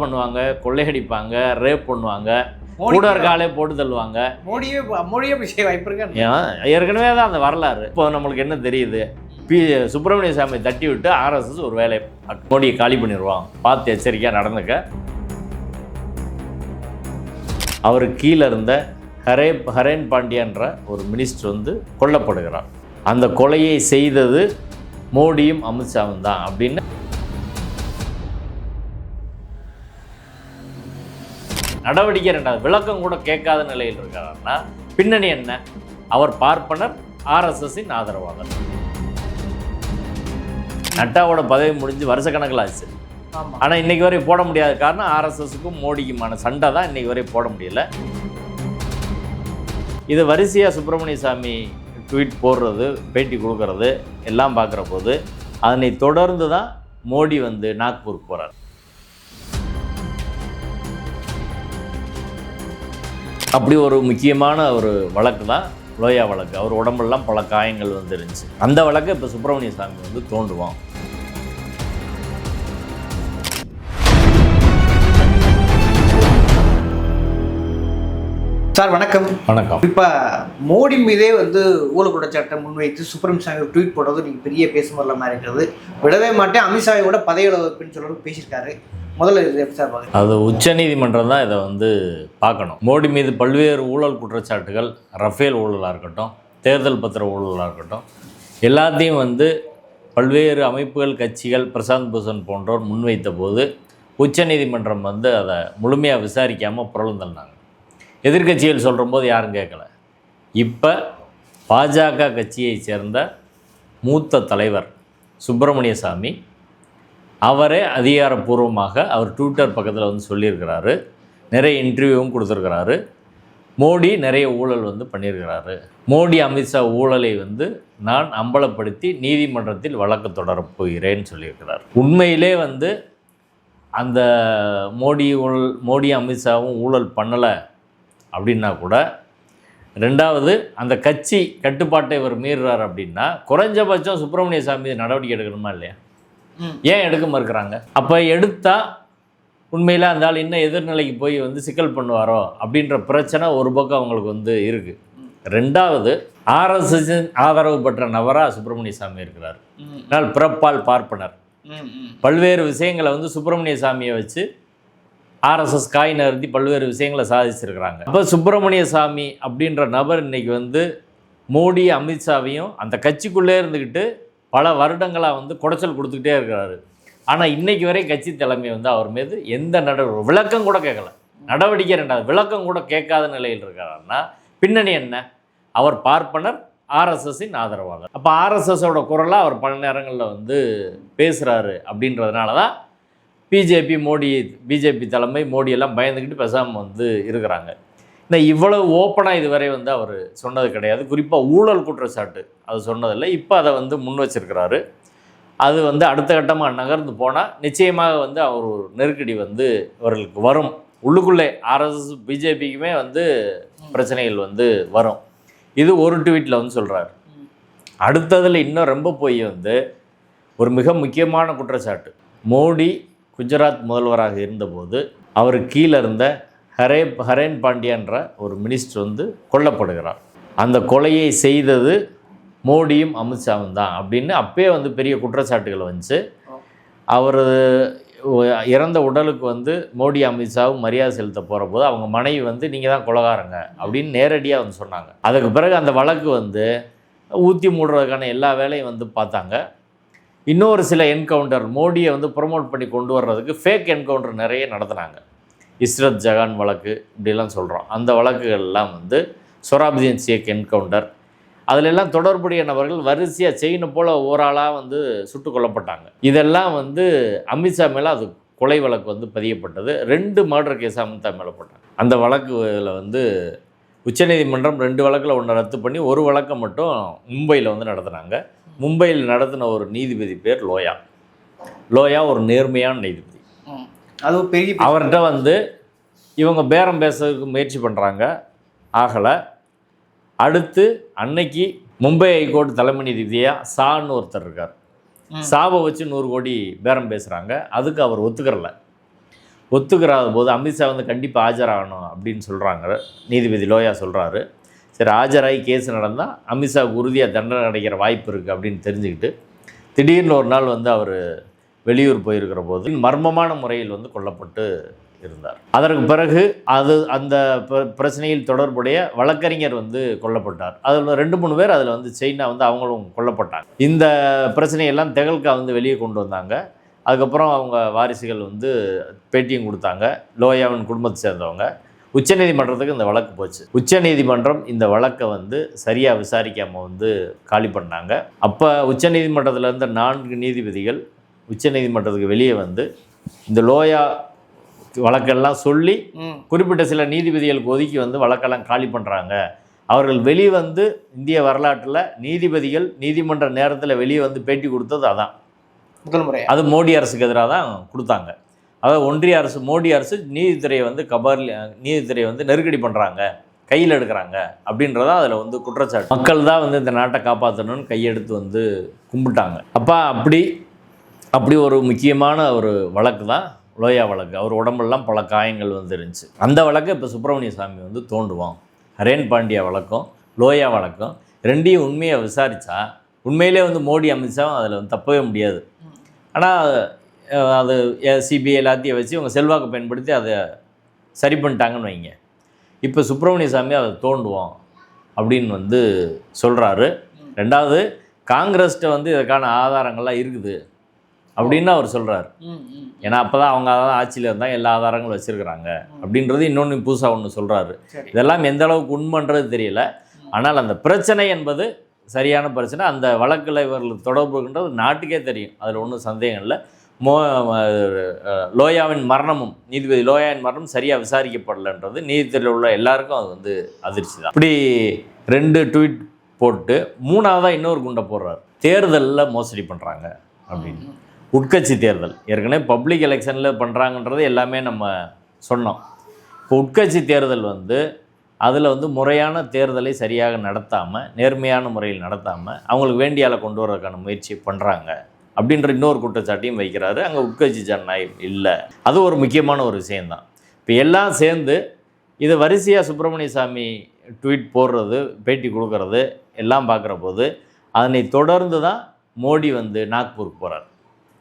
பண்ணுவாங்க கொள்ளையடிப்பாங்க ரேப் பண்ணுவாங்க கூட இருக்க ஆளே போட்டு தள்ளுவாங்க. மோடியே மோடியே போய் வாய்ப்பு இருக்கு? ஏற்கனவே தான் அந்த வரலாறு. இப்போ நம்மளுக்கு என்ன தெரியுது? பி சுப்பிரமணிய சாமி தட்டி விட்டு ஆர்எஸ்எஸ் ஒரு வேலையை மோடியை காலி பண்ணிடுவான். பார்த்து எச்சரிக்கையாக நடந்துக்க. அவர் கீழே இருந்த ஹரே ஹரேன் பாண்டியன்ற ஒரு மினிஸ்டர் வந்து கொல்லப்படுகிறார். அந்த கொலையை செய்தது மோடியும் அமித்ஷாவும் தான் அப்படின்னு நடவடிக்கை ரெண்டாவது விளக்கம் கூட கேட்காத நிலையில் இருக்கிறார்னா பின்னணி என்ன? அவர் பார்ப்பனர் ஆர்எஸ்எஸ்ஸின் ஆதரவாளர். நட்டாவோட பதவி முடிஞ்சு வருஷக்கணக்கில் ஆச்சு ஆமா. ஆனால் இன்னைக்கு வரை போட முடியாத காரணம் ஆர்எஸ்எஸ்க்கும் மோடிக்குமான சண்டை தான் இன்னைக்கு வரை போட முடியல. இது வரிசையாக சுப்பிரமணிய சாமி ட்வீட் போடுறது பேட்டி கொடுக்கறது எல்லாம் பார்க்குற போது அதனை தொடர்ந்து தான் மோடி வந்து நாக்பூருக்கு போகிறார் அப்படி ஒரு முக்கியமான ஒரு வழக்கு தான் லோயா வழக்கு. அவர் உடம்பெல்லாம் பல காயங்கள் வந்து இருந்துச்சு. அந்த வழக்கை இப்போ சுப்பிரமணிய சாமி வந்து தோண்டுவான் சார் வணக்கம். வணக்கம். இப்ப மோடி மீதே வந்து ஊழல் குற்றச்சாட்டை முன்வைத்து சுப்ரீம் சாமி ட்வீட் போடுறது நீங்க பெரிய பேசுமல்ல மாதிரி இருக்கிறது. விடவே மாட்டேன். அமித்ஷாவை விட பதவி வைப்புன்னு சொல்லிட்டு பேசியிருக்காரு. முதல்ல இது எப்படி சார் அது உச்சநீதிமன்றம் தான் இதை வந்து பார்க்கணும். மோடி மீது பல்வேறு ஊழல் குற்றச்சாட்டுகள் ரஃபேல் ஊழலாக இருக்கட்டும் தேர்தல் பத்திர ஊழலாக இருக்கட்டும் எல்லாத்தையும் வந்து பல்வேறு அமைப்புகள் கட்சிகள் பிரசாந்த் பூஷன் போன்றோர் முன்வைத்த போது உச்சநீதிமன்றம் வந்து அதை முழுமையாக விசாரிக்காமல் புரளந்தள்னாங்க எதிர்க்கட்சிகள் சொல்கிற போது யாரும் கேட்கல. இப்போ பாஜக கட்சியைச் சேர்ந்த மூத்த தலைவர் சுப்பிரமணிய சாமி அவரே அதிகாரப்பூர்வமாக அவர் ட்விட்டர் பக்கத்தில் வந்து சொல்லியிருக்கிறாரு. நிறைய இன்டர்வியூவும் கொடுத்துருக்கிறாரு. மோடி நிறைய ஊழல் வந்து பண்ணியிருக்கிறாரு. மோடி அமித்ஷா ஊழலை வந்து நான் அம்பலப்படுத்தி நீதிமன்றத்தில் வழக்கு தொடரப் போகிறேன்னு சொல்லியிருக்கிறார். உண்மையிலே வந்து அந்த மோடி ஊழல் மோடி அமித்ஷாவும் ஊழல் பண்ணலை அப்படின்னா கூட ரெண்டாவது அந்த கட்சி கட்டுப்பாட்டை இவர் மீறுறார் அப்படின்னா குறைஞ்சபட்சம் சுப்பிரமணிய சாமி நடவடிக்கை எடுக்கணுமா இல்லையா? ஏன் எடுக்க மறுக்கிறாங்க? அப்போ எடுத்தா உண்மையில் அந்த ஆள் இன்னும் எதிர்நிலைக்கு போய் வந்து சிக்கல் பண்ணுவாரோ அப்படின்ற பிரச்சனை ஒரு பக்கம் அவங்களுக்கு வந்து இருக்குது ரெண்டாவது ஆர்எஸ்எஸ் ஆதரவு பெற்ற நபரா சுப்பிரமணிய சாமி இருக்கிறார். ஆனால் பிறப்பால் பார்ப்பனர். பல்வேறு விஷயங்களை வந்து சுப்பிரமணிய சாமியை வச்சு ஆர்எஸ்எஸ் காய் நிறுத்தி பல்வேறு விஷயங்களை சாதிச்சிருக்கிறாங்க. அப்போ சுப்பிரமணிய சாமி அப்படின்ற நபர் இன்னைக்கு வந்து மோடி அமித்ஷாவையும் அந்த கட்சிக்குள்ளே இருந்துக்கிட்டு பல வருடங்களாக வந்து குடைச்சல் கொடுத்துக்கிட்டே இருக்கிறாரு. ஆனால் இன்னைக்கு வரை கட்சி தலைமை வந்து அவர் மீது எந்த நடவடிக்கை விளக்கம் கூட கேட்கல. நடவடிக்கை ரெண்டாவது விளக்கம் கூட கேட்காத நிலையில் இருக்கிறாருன்னா பின்னணி என்ன? அவர் பார்ப்பனர் ஆர்எஸ்எஸ்ஸின் ஆதரவாளர். அப்போ ஆர்எஸ்எஸோட குரலாக அவர் பல நேரங்களில் வந்து பேசுகிறாரு அப்படின்றதுனால தான் பிஜேபி மோடி பிஜேபி தலைமை மோடியெல்லாம் பயந்துக்கிட்டு பேசாமல் வந்து இருக்கிறாங்க. இந்த இவ்வளவு ஓப்பனாக இதுவரை வந்து அவர் சொன்னது கிடையாது. குறிப்பாக ஊழல் குற்றச்சாட்டு அது சொன்னதில்லை. இப்போ அதை வந்து முன் வச்சிருக்கிறாரு. அது வந்து அடுத்த கட்டமாக நகர்ந்து போனால் நிச்சயமாக வந்து அவர் ஒரு நெருக்கடி வந்து இவர்களுக்கு வரும். உள்ளுக்குள்ளே ஆர்எஸ்எஸ் பிஜேபிக்குமே வந்து பிரச்சனைகள் வந்து வரும். இது ஒரு ட்வீட்டில் வந்து சொல்கிறார் அடுத்ததில் இன்னும் ரொம்ப போய் வந்து ஒரு மிக முக்கியமான குற்றச்சாட்டு. மோடி குஜராத் முதல்வராக இருந்தபோது அவர் கீழே இருந்த ஹரே ஹரேன் பாண்டியன்ற ஒரு மினிஸ்டர் வந்து கொல்லப்படுகிறார். அந்த கொலையை செய்தது மோடியும் அமித்ஷாவும் தான் அப்படின்னு அப்பயே வந்து பெரிய குற்றச்சாட்டுகள் வந்துச்சு. அவர் இறந்த உடலுக்கு வந்து மோடி அமித்ஷாவும் மரியாதை செலுத்த போகிற போது அவங்க மனைவி வந்து நீங்கள் தான் கொலகாரங்க அப்படின்னு நேரடியாக வந்து சொன்னாங்க. அதுக்கு பிறகு அந்த வழக்கு வந்து ஊற்றி மூடுறதுக்கான எல்லா வேலையும் வந்து பார்த்தாங்க. இன்னொரு சில என்கவுண்டர் மோடியை வந்து ப்ரொமோட் பண்ணி கொண்டு வர்றதுக்கு ஃபேக் என்கவுண்டர் நிறைய நடத்துனாங்க. இஸ்ரத் ஜகான் வழக்கு இப்படிலாம் சொல்கிறோம் அந்த வழக்குகள்லாம் வந்து சொராபுதீன் ஷேக் என்கவுண்டர். அதிலெல்லாம் தொடர்புடைய நபர்கள் வரிசையாக செயினை போல் ஓராளாக வந்து சுட்டு கொல்லப்பட்டாங்க. இதெல்லாம் வந்து அமித்ஷா மேலே அது கொலை வழக்கு வந்து பதியப்பட்டது. ரெண்டு மர்டர் கேஸ் அமித்ஷா மேலே போட்டாங்க. அந்த இதில் வந்து உச்சநீதிமன்றம் ரெண்டு வழக்கில் ஒன்று ரத்து பண்ணி ஒரு வழக்கை மட்டும் மும்பையில் வந்து நடத்துனாங்க. மும்பையில் நடத்தின ஒரு நீதிபதி பேர் லோயா. லோயா ஒரு நேர்மையான நீதிபதி. அது பெரிய அவர்கிட்ட வந்து இவங்க பேரம் பேசுறதுக்கு முயற்சி பண்ணுறாங்க ஆகலை. அடுத்து அன்னைக்கு மும்பை ஹைகோர்ட் தலைமை நீதிபதியாக சான்னு ஒருத்தர் இருக்கார். சாவை வச்சு நூறு கோடி பேரம் பேசுகிறாங்க அதுக்கு அவர் ஒத்துக்கிறல. ஒத்துக்கிறாத போது அமித்ஷா வந்து கண்டிப்பாக ஆஜராகணும் அப்படின்னு சொல்கிறாங்க நீதிபதி லோயா சொல்கிறாரு சரி ஆஜராகி கேஸ் நடந்தால் அமித்ஷாவுக்கு உறுதியாக தண்டனை கிடைக்கிற வாய்ப்பு இருக்குது அப்படின்னு தெரிஞ்சுக்கிட்டு திடீர்னு ஒரு நாள் வந்து அவர் வெளியூர் போயிருக்கிற போது மர்மமான முறையில் வந்து கொல்லப்பட்டு இருந்தார். அதற்கு பிறகு அது அந்த பிரச்சனையில் தொடர்புடைய வழக்கறிஞர் வந்து கொல்லப்பட்டார். அதில் ரெண்டு மூணு பேர் அதில் வந்து சைனா வந்து அவங்களும் கொல்லப்பட்டாங்க. இந்த பிரச்சனையெல்லாம் தெகல்கா வந்து வெளியே கொண்டு வந்தாங்க. அதுக்கப்புறம் அவங்க வாரிசுகள் வந்து பேட்டியும் கொடுத்தாங்க. லோயாவின் குடும்பத்தை சேர்ந்தவங்க. உச்சநீதிமன்றத்துக்கு இந்த வழக்கு போச்சு. உச்சநீதிமன்றம் இந்த வழக்கை வந்து சரியாக விசாரிக்காமல் வந்து காலி பண்ணாங்க. அப்போ உச்சநீதிமன்றத்தில் இருந்த நான்கு நீதிபதிகள் உச்சநீதிமன்றத்துக்கு வெளியே வந்து இந்த லோயா வழக்கெல்லாம் சொல்லி குறிப்பிட்ட சில நீதிபதிகளுக்கு ஒதுக்கி வந்து வழக்கெல்லாம் காலி பண்ணுறாங்க அவர்கள் வெளியே வந்து இந்திய வரலாற்றில் நீதிபதிகள் நீதிமன்ற நேரத்தில் வெளியே வந்து பேட்டி கொடுத்தது அதான். முதல் முறையா? அது மோடி அரசுக்கு எதிராக தான் கொடுத்தாங்க. அதாவது ஒன்றிய அரசு மோடி அரசு நீதித்துறையை வந்து கபார் நீதித்துறையை வந்து நெருக்கடி பண்ணுறாங்க கையில் எடுக்கிறாங்க அப்படின்றதான் அதில் வந்து குற்றச்சாட்டு. மக்கள் தான் வந்து இந்த நாட்டை காப்பாற்றணும்னு கையெடுத்து வந்து கும்பிட்டாங்க. அப்போ அப்படி அப்படி ஒரு முக்கியமான ஒரு வழக்கு தான் லோயா வழக்கு. அவர் உடம்பெல்லாம் பல காயங்கள் வந்து இருந்துச்சு அந்த வழக்கை இப்போ சுப்பிரமணிய சாமி வந்து தோண்டுவோம் ஹரேன் பாண்டியா வழக்கம் லோயா வழக்கம் ரெண்டையும் உண்மையை விசாரித்தா உண்மையிலே வந்து மோடி அமித்ஷாவும் அதில் வந்து தப்பவே முடியாது. ஆனால் அது சிபிஐ எல்லாத்தையும் வச்சு இவங்க செல்வாக்கு பயன்படுத்தி அதை சரி பண்ணிட்டாங்கன்னு வைங்க. இப்போ சுப்பிரமணிய சாமி அதை தோண்டுவோம் அப்படின்னு வந்து சொல்கிறாரு ரெண்டாவது காங்கிரஸ்கிட்ட வந்து இதற்கான ஆதாரங்கள்லாம் இருக்குது. அப்படின்னு அவர் சொல்கிறார் ஏன்னா அப்போ தான் அவங்க தான் ஆட்சியில் இருந்தால் எல்லா ஆதாரங்களும் வச்சுருக்கிறாங்க. அப்படின்றது இன்னொன்று புதுசாக ஒன்று சொல்கிறாரு இதெல்லாம் எந்த அளவுக்கு உண்மைன்றது தெரியல. ஆனால் அந்த பிரச்சனை என்பது சரியான பிரச்சனை. அந்த வழக்கில் இவர்களுக்கு தொடர்புன்றது நாட்டுக்கே தெரியும். அதில் ஒன்றும் சந்தேகம் இல்லை. மோ லோயாவின் மரணமும் நீதிபதி லோயாவின் மரணம் சரியாக விசாரிக்கப்படலைன்றது நீதித்துறையில் உள்ள எல்லாருக்கும் அது வந்து அதிர்ச்சி தான். இப்படி ரெண்டு ட்வீட் போட்டு மூணாவதாக இன்னொரு குண்டை போடுறாரு. தேர்தலில் மோசடி பண்ணுறாங்க அப்படின்னு. உட்கட்சி தேர்தல். ஏற்கனவே பப்ளிக் எலெக்ஷனில் பண்ணுறாங்கன்றது எல்லாமே நம்ம சொன்னோம். இப்போ உட்கட்சி தேர்தல் வந்து அதில் வந்து முறையான தேர்தலை சரியாக நடத்தாமல் நேர்மையான முறையில் நடத்தாமல் அவங்களுக்கு வேண்டிய ஆளை கொண்டு வரதுக்கான முயற்சி பண்ணுறாங்க அப்படின்ற இன்னொரு குற்றச்சாட்டையும் வைக்கிறாரு. அங்கே உட்கட்சி ஜனநாயகம் இல்லை. அது ஒரு முக்கியமான ஒரு விஷயந்தான் இப்போ எல்லாம் சேர்ந்து இதை வரிசையாக சுப்பிரமணிய சாமி ட்வீட் போடுறது பேட்டி கொடுக்கறது எல்லாம் பார்க்குற போது அதனை தொடர்ந்து தான் மோடி வந்து நாக்பூருக்கு போகிறார்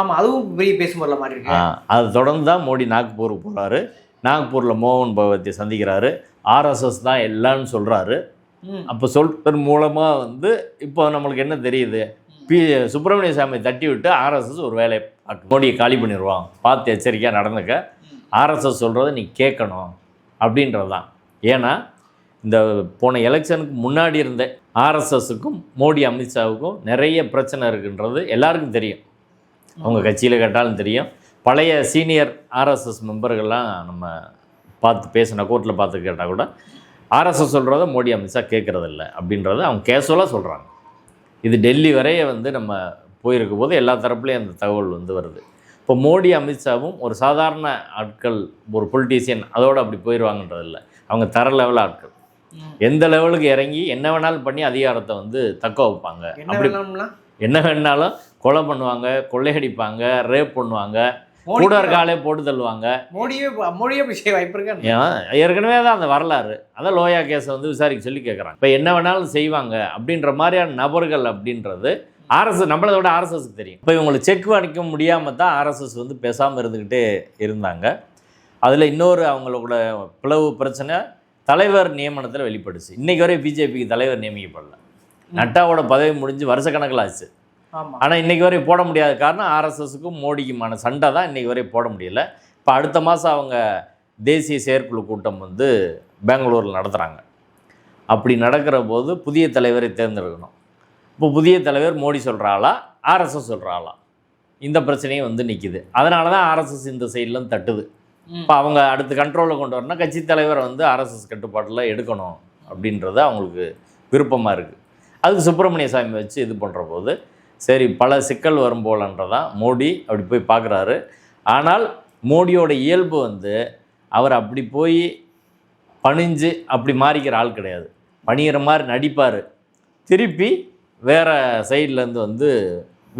ஆமா அதுவும் பெரிய பேசும்போது மாதிரி இருக்கு. அது தொடர்ந்து தான் மோடி நாக்பூருக்கு போகிறாரு நாக்பூரில் மோகன் பகவத்தை சந்திக்கிறாரு. ஆர்எஸ்எஸ் தான் எல்லாம்னு சொல்கிறாரு அப்போ சொல்றது மூலமாக வந்து இப்போ நம்மளுக்கு என்ன தெரியுது? பி சுப்பிரமணிய சாமி தட்டி விட்டு ஆர்எஸ்எஸ் ஒரு வேலையை மோடியை காலி பண்ணிடுவான் பார்த்து எச்சரிக்கையாக நடந்துக்க. ஆர்எஸ்எஸ் சொல்கிறத நீ கேட்கணும். அப்படின்றது தான் ஏன்னா இந்த போன எலெக்ஷனுக்கு முன்னாடி இருந்த ஆர்எஸ்எஸ்ஸுக்கும் மோடி அமித்ஷாவுக்கும் நிறைய பிரச்சனை இருக்குன்றது எல்லாருக்கும் தெரியும். அவங்க கட்சியில் கேட்டாலும் தெரியும். பழைய சீனியர் ஆர்எஸ்எஸ் மெம்பர்கள்லாம் நம்ம பார்த்து பேசின கோர்ட்டில் பார்த்து கேட்டால் கூட ஆர்எஸ்எஸ் சொல்கிறத மோடி அமித்ஷா கேட்குறதில்ல அப்படின்றத அவங்க கேஷுவலாக சொல்கிறாங்க இது டெல்லி வரைய வந்து நம்ம போயிருக்கும் போது எல்லா தரப்புலையும் அந்த தகவல் வந்து வருது. இப்போ மோடி அமித்ஷாவும் ஒரு சாதாரண ஆட்கள் ஒரு பொலிட்டீஷியன் அதோடு அப்படி போயிடுவாங்கன்றது இல்லை. அவங்க தர லெவல் ஆட்கள். எந்த லெவலுக்கு இறங்கி என்ன வேணாலும் பண்ணி அதிகாரத்தை வந்து தக்க வைப்பாங்க. அப்படி என்ன வேணாலும் கொலை பண்ணுவாங்க கொள்ளையடிப்பாங்க ரேப் பண்ணுவாங்க கூட இருக்காலே போட்டு தள்ளுவாங்க. மோடியே மோடியே செய்ய வாய்ப்பு இருக்கு? ஏற்கனவே தான் அந்த வரலாறு. அதான் லோயா கேஸை வந்து விசாரிக்க சொல்லி கேட்குறாங்க இப்போ என்ன வேணாலும் செய்வாங்க அப்படின்ற மாதிரியான நபர்கள் அப்படின்றது ஆர்எஸ்எஸ் நம்மளை விட ஆர்எஸ்எஸ்க்கு தெரியும். இப்போ இவங்களுக்கு செக் அடிக்க முடியாமல் தான் ஆர்எஸ்எஸ் வந்து பேசாமல் இருந்துக்கிட்டே இருந்தாங்க. அதில் இன்னொரு அவங்களோட பிளவு பிரச்சனை தலைவர் நியமனத்தில் வெளிப்படுச்சு. இன்னைக்கு வரை பிஜேபிக்கு தலைவர் நியமிக்கப்படல. நட்டாவோட பதவி முடிஞ்சு வருஷக்கணக்கில் ஆச்சு. ஆனால் இன்றைக்கி வரை போட முடியாத காரணம் ஆர்எஸ்எஸ்க்கும் மோடிக்குமான சண்டை தான் இன்றைக்கி வரை போட முடியல. இப்போ அடுத்த மாதம் அவங்க தேசிய செயற்குழு கூட்டம் வந்து பெங்களூரில் நடத்துகிறாங்க அப்படி நடக்கிற போது புதிய தலைவரை தேர்ந்தெடுக்கணும். இப்போ புதிய தலைவர் மோடி சொல்கிற ஆளா ஆர்எஸ்எஸ் சொல்கிற ஆளா? இந்த பிரச்சனையும் வந்து நிற்கிது அதனால தான் ஆர்எஸ்எஸ் இந்த சைட்லாம் தட்டுது. இப்போ அவங்க அடுத்து கண்ட்ரோலில் கொண்டு வரணும்னா கட்சி தலைவரை வந்து ஆர்எஸ்எஸ் கட்டுப்பாட்டில் எடுக்கணும் அப்படின்றது அவங்களுக்கு விருப்பமாக இருக்குது அதுக்கு சுப்பிரமணிய சாமி வச்சு இது பண்ணுற போது சரி பல சிக்கல் வரும் போலன்றதான் மோடி அப்படி போய் பார்க்குறாரு. ஆனால் மோடியோட இயல்பு வந்து அவர் அப்படி போய் பணிஞ்சு அப்படி மாறிக்கிற ஆள் கிடையாது. பணிகிற மாதிரி நடிப்பார். திருப்பி வேறு சைட்லேருந்து வந்து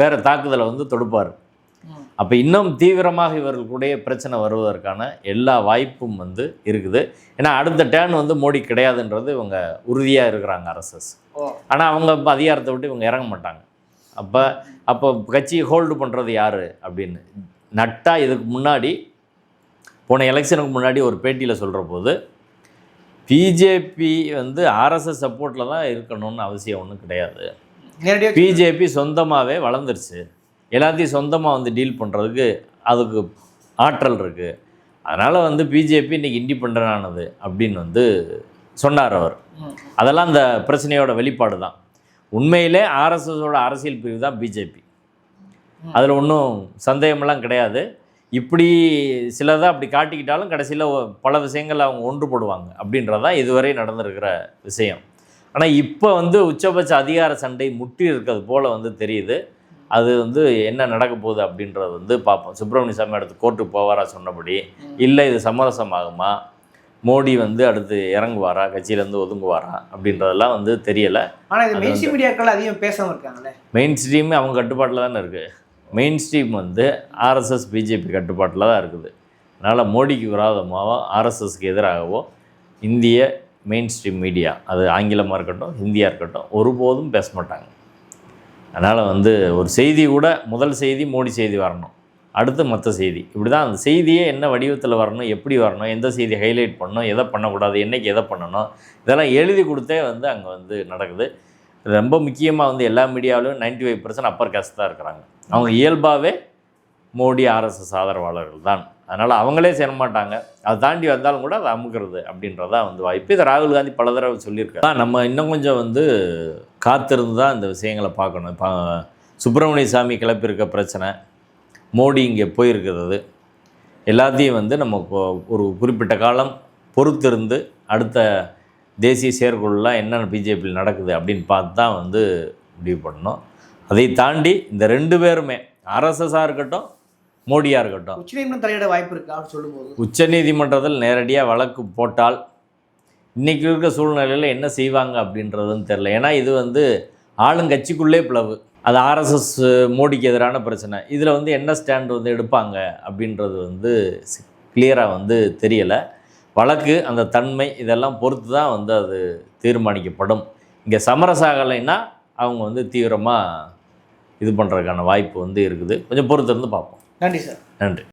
வேறு தாக்குதலை வந்து தொடுப்பார். அப்போ இன்னும் தீவிரமாக இவர்களுடைய பிரச்சனை வருவதற்கான எல்லா வாய்ப்பும் வந்து இருக்குது. ஏன்னா அடுத்த டேர்ன் வந்து மோடி கிடையாதுன்றது இவங்க உறுதியாக இருக்கிறாங்க அரசஸ் ஆனால் அவங்க இப்ப அதிகாரத்தை விட்டு இவங்க இறங்க மாட்டாங்க. அப்போ அப்போ கட்சியை ஹோல்டு பண்ணுறது யார் அப்படின்னு. நட்டா இதுக்கு முன்னாடி போன எலெக்ஷனுக்கு முன்னாடி ஒரு பேட்டியில் சொல்கிற போது பிஜேபி வந்து ஆர்எஸ்எஸ் சப்போர்ட்டில் தான் இருக்கணும்னு அவசியம் ஒன்றும் கிடையாது. பிஜேபி சொந்தமாகவே வளர்ந்துருச்சு. எல்லாத்தையும் சொந்தமாக வந்து டீல் பண்ணுறதுக்கு அதுக்கு ஆற்றல் இருக்குது அதனால் வந்து பிஜேபி இன்றைக்கி இண்டிபெண்ட் ஆனது அப்படின்னு வந்து சொன்னார் அவர். அதெல்லாம் அந்த பிரச்சனையோட வெளிப்பாடு தான் உண்மையிலே ஆர்எஸ்எஸோட அரசியல் பிரிவு தான் பிஜேபி. அதில் ஒன்றும் சந்தேகமெல்லாம் கிடையாது. இப்படி சிலதை அப்படி காட்டிக்கிட்டாலும் கடைசியில் பல விஷயங்கள் அவங்க ஒன்றுபடுவாங்க அப்படின்றதான் இதுவரை நடந்திருக்கிற விஷயம். ஆனால் இப்போ வந்து உச்சபட்ச அதிகார சண்டை முட்டி இருக்கிறது போல் வந்து தெரியுது. அது வந்து என்ன நடக்க போகுது அப்படின்றது வந்து பார்ப்போம். சுப்பிரமணிய சாமி அடுத்து கோர்ட்டுக்கு போவாரா சொன்னபடி. இல்லை இது சமரசமாகுமா? மோடி வந்து அடுத்து இறங்குவாரா? கட்சியிலேருந்து ஒதுங்குவாரா? அப்படின்றதெல்லாம் வந்து தெரியலை. ஆனால் இது மெயின் மீடியாக்கள் அதிகம் பேசாமல் இருக்காங்களே மெயின் ஸ்ட்ரீம் அவங்க கட்டுப்பாட்டில் தானே இருக்குது மெயின் ஸ்ட்ரீம் வந்து ஆர்எஸ்எஸ் பிஜேபி கட்டுப்பாட்டில் தான் இருக்குது. அதனால் மோடிக்கு விரோதமாகவோ ஆர்எஸ்எஸ்க்கு எதிராகவோ இந்திய மெயின் ஸ்ட்ரீம் மீடியா அது ஆங்கிலமாக இருக்கட்டும் ஹிந்தியாக இருக்கட்டும் ஒருபோதும் பேச மாட்டாங்க. அதனால் வந்து ஒரு செய்தி கூட முதல் செய்தி மோடி செய்தி வரணும். அடுத்து மற்ற செய்தி. இப்படி தான் அந்த செய்தியே என்ன வடிவத்தில் வரணும் எப்படி வரணும் எந்த செய்தி ஹைலைட் பண்ணணும் எதை பண்ணக்கூடாது என்னைக்கு எதை பண்ணணும் இதெல்லாம் எழுதி கொடுத்தே வந்து அங்கே வந்து நடக்குது. ரொம்ப முக்கியமாக வந்து எல்லா மீடியாவிலும் 95% ஃபைவ் பர்சன்ட் அப்பர் காஸ்ட் தான் இருக்கிறாங்க. அவங்க இயல்பாகவே மோடி ஆர்எஸ்எஸ் ஆதரவாளர்கள் தான். அதனால் அவங்களே சேர மாட்டாங்க. அதை தாண்டி வந்தாலும் கூட அதை அமுக்கிறது அப்படின்றதான் வந்து வாய்ப்பு. இதை ராகுல் காந்தி பல தடவை சொல்லியிருக்காரு. நம்ம இன்னும் கொஞ்சம் வந்து காத்திருந்து தான் இந்த விஷயங்களை பார்க்கணும். இப்போ சுப்பிரமணிய சாமி கிளப்பியிருக்க பிரச்சனை மோடி இங்கே போயிருக்கிறது. எல்லாத்தையும் வந்து நம்ம ஒரு குறிப்பிட்ட காலம் பொறுத்திருந்து அடுத்த தேசிய செயற்குழுலாம் என்னென்ன பிஜேபியில் நடக்குது அப்படின்னு பார்த்து தான் வந்து முடிவு பண்ணணும். அதை தாண்டி இந்த ரெண்டு பேருமே ஆர்எஸ்எஸ்ஸாக இருக்கட்டும் மோடியாக இருக்கட்டும். உச்சநீதிமன்றம் தலையிட வாய்ப்பு இருக்கா சொல்லும்போது? உச்சநீதிமன்றத்தில் நேரடியாக வழக்கு போட்டால் இன்றைக்கி இருக்க சூழ்நிலையில் என்ன செய்வாங்க அப்படின்றதுன்னு தெரில ஏன்னா இது வந்து ஆளுங்கட்சிக்குள்ளே பிளவு. அது ஆர்எஸ்எஸ் மோடிக்கு எதிரான பிரச்சனை. இதில் வந்து என்ன ஸ்டாண்ட் வந்து எடுப்பாங்க அப்படின்றது வந்து கிளியராக வந்து தெரியலை. வழக்கு அந்த தன்மை இதெல்லாம் பொறுத்து தான் வந்து அது தீர்மானிக்கப்படும். இங்கே சமரசாகலைன்னா அவங்க வந்து தீவிரமாக இது பண்ணுறதுக்கான வாய்ப்பு வந்து இருக்குது. கொஞ்சம் பொறுத்திருந்து பார்ப்போம். நன்றி சார். நன்றி.